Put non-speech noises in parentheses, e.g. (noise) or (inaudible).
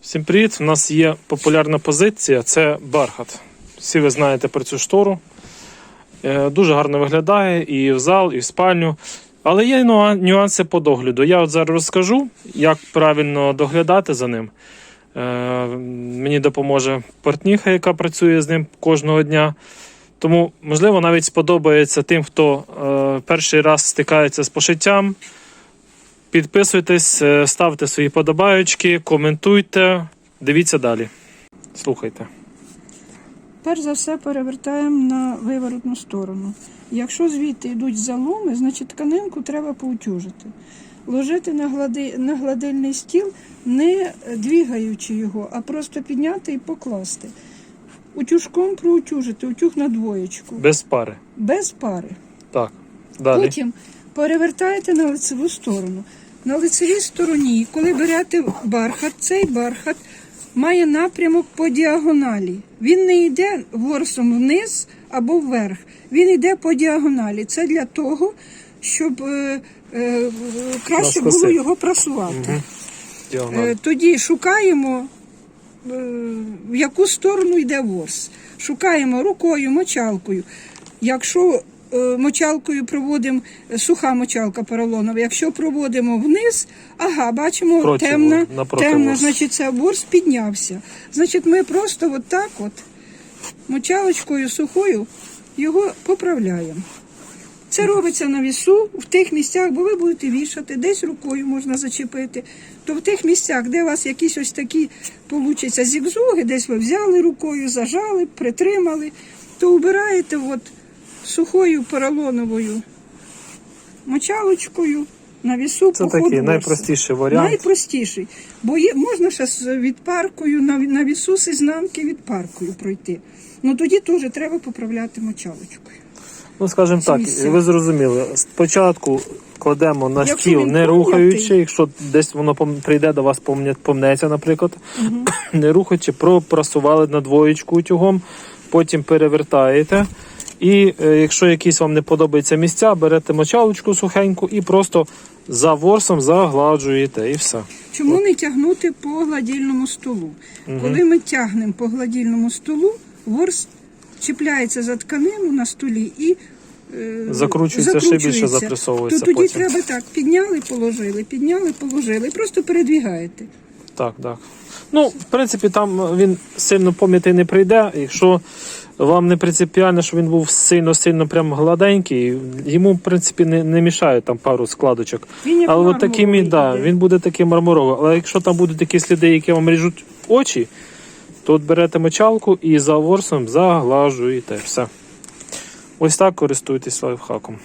Всім привіт! У нас є популярна позиція це бархат. Всі ви знаєте про цю штору. Е, Дуже гарно виглядає і в зал, і в спальню. Але є нюанси по догляду. Я от зараз розкажу, як правильно доглядати за ним. Е, Мені допоможе портніха, яка працює з ним кожного дня. Тому, можливо, навіть сподобається тим, хто е, перший раз стикається з пошиттям. Підписуйтесь, е, ставте свої подобаючки, коментуйте, дивіться далі. Слухайте. Перш за все перевертаємо на виворотну сторону. Якщо звідти йдуть заломи, значить тканинку треба поутюжити. Ложити на, глади, на гладильний стіл, не двігаючи його, а просто підняти і покласти. Утюжком проутюжити, утюг на двоєчку, Без пари. без пари. Так. Далі. Потім перевертаєте на лицеву сторону. На лицевій стороні, коли берете бархат, цей бархат має напрямок по діагоналі. Він не йде ворсом вниз або вверх. Він йде по діагоналі. Це для того, щоб е, е, краще було його прасувати. Діагональ. Е, Тоді шукаємо, е, в яку сторону йде ворс. Шукаємо рукою, мочалкою. Якщо мочалкою проводимо е, суха мочалка поролонова, якщо проводимо вниз, ага, бачимо Проти темна, темна, значить це ворс піднявся. Значить, ми просто от так от мочалочкою сухою його поправляємо. Це робиться на вісу в тих місцях, бо ви будете вішати, десь рукою можна зачепити. То в тих місцях, де у вас якісь ось такі получаться зігзоги, десь ви взяли рукою, зажали, притримали, то убираєте от сухою поролоновою мочалочкою на вісу Це такий найпростіший варіант. Найпростіший. Бо є, можна ще з відпаркою на, на вісу з ізнанки відпаркою пройти. Ну тоді теж треба поправляти мочалочкою. Ну, скажімо так, ви зрозуміли. Спочатку кладемо на Якщо стіл, не рухаючи, якщо десь воно прийде до вас помнеться, наприклад, (coughs) не рухаючи, пропрасували на двоєчку утюгом, потім перевертаєте. І е, якщо якісь вам не подобаються місця, берете мочалочку сухеньку і просто за ворсом загладжуєте і все. Чому не тягнути по гладільному столу? Коли ми тягнемо по гладільному столу, ворс чіпляється за тканину на столі і е, Закручується, ще більше запресовується То тоді потім. треба так: підняли, положили, підняли, положили, просто передвігаєте. Так, так. Ну, в принципі, там він сильно пом'ятий не прийде. Якщо вам не принципіально, що він був сильно-сильно прям гладенький, йому, в принципі, не, не мішає там пару складочок. Він як Але мармуровий да, він буде такий мармуровий. Але якщо там будуть такі сліди, які вам ріжуть очі, то от берете мочалку і за ворсом заглажуєте. Все. Ось так користуйтесь лайфхаком.